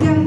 Yeah.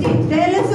They, tell us